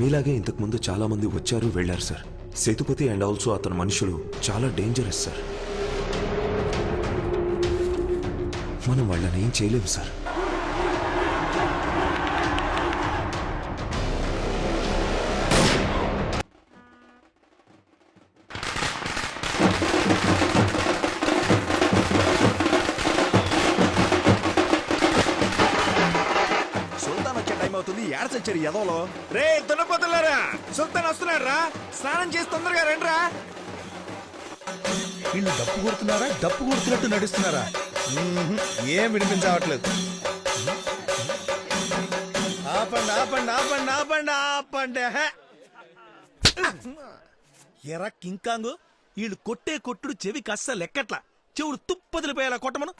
మీలాగే ఇంతకుముందు చాలా మంది వచ్చారు వెళ్ళారు సార్. సేతుపతి అండ్ ఆల్సో అతని మనుషులు చాలా డేంజరస్ సార్. మనం వాళ్ళని ఏం చేయలేము సార్. టైం అవుతుంది చచ్చారు ఎదవలో రే దున్నపోతులారా సుల్తాన్ వస్తున్నారా స్నానం చేసి తొందరగా రండిరా. వీళ్ళు డప్పు కొడుతున్నారా డప్పు కొడుతున్నట్టు నడుస్తున్నారా. ఏం వినిపించవట్లేదు. ఆపండి ఆపండి ఆపండి ఆపండి ఆపండి. హే. ఎరా కింకాంగు వీళ్ళు కొట్టే కొట్టుడు చెవి కస్స లెక్కట్లా. చెవులు తుప్పదిలిపోయేలా కొట్టమను.